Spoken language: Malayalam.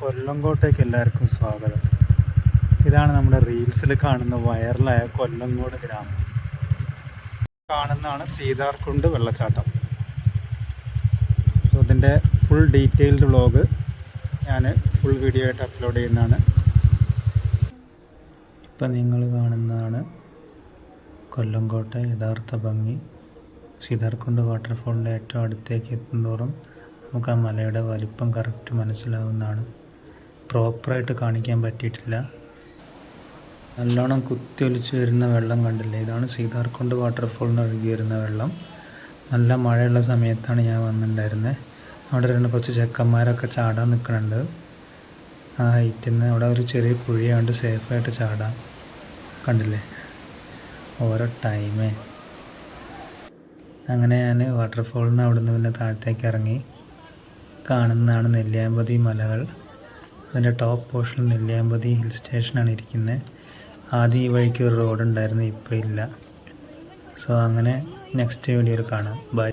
കൊല്ലങ്കോട്ടേക്ക് എല്ലാവർക്കും സ്വാഗതം. ഇതാണ് നമ്മുടെ റീൽസിൽ കാണുന്ന വൈറലായ കൊല്ലങ്കോട് ഗ്രാമം. കാണുന്നതാണ് സീതാർകുണ്ട് വെള്ളച്ചാട്ടം. അപ്പോൾ ഫുൾ ഡീറ്റെയിൽഡ് വ്ളോഗ് ഞാൻ ഫുൾ വീഡിയോ ആയിട്ട് അപ്ലോഡ് ചെയ്യുന്നതാണ്. ഇപ്പം നിങ്ങൾ കാണുന്നതാണ് കൊല്ലങ്കോട്ട യഥാർത്ഥ ഭംഗി. സീതാർകുണ്ട് വാട്ടർഫോളിന്റെ ഏറ്റവും അടുത്തേക്ക് എത്തുന്തോറും നമുക്ക് ആ മലയുടെ വലിപ്പം കറക്റ്റ് മനസ്സിലാവുന്നതാണ്. പ്രോപ്പറായിട്ട് കാണിക്കാൻ പറ്റിയിട്ടില്ല. നല്ലോണം കുത്തി ഒലിച്ച് വരുന്ന വെള്ളം കണ്ടില്ലേ? ഇതാണ് സീതാർകുണ്ട് വാട്ടർഫോളിന് ഒഴുകി വരുന്ന വെള്ളം. നല്ല മഴയുള്ള സമയത്താണ് ഞാൻ വന്നിട്ടുണ്ടായിരുന്നത് അവിടെ രണ്ട് കുറച്ച് ചെക്കന്മാരൊക്കെ ചാടാൻ നിൽക്കുന്നുണ്ട് ആ ഹൈറ്റിൽ നിന്ന് അവിടെ ഒരു ചെറിയ കുഴിയാണ്ട് സേഫായിട്ട് ചാടാം. കണ്ടില്ലേ? ഓരോ ടൈമേ അങ്ങനെ ഞാൻ വാട്ടർഫോളിൽ നിന്ന് അവിടെ നിന്ന് പിന്നെ താഴത്തേക്ക് ഇറങ്ങി. കാണുന്നതാണ് നെല്ലിയാമ്പതി മലകൾ. അതിന്റെ ടോപ്പ് പോർഷനിൽ നെല്ലിയാമ്പതി ഹിൽ സ്റ്റേഷനാണ് ഇരിക്കുന്നത് ആദ്യം ഈ വഴിക്ക് ഒരു റോഡ് ഉണ്ടായിരുന്നു ഇപ്പോൾ ഇല്ല. സോ അങ്ങനെ നെക്സ്റ്റ് വീഡിയോയിൽ കാണാം. ബൈ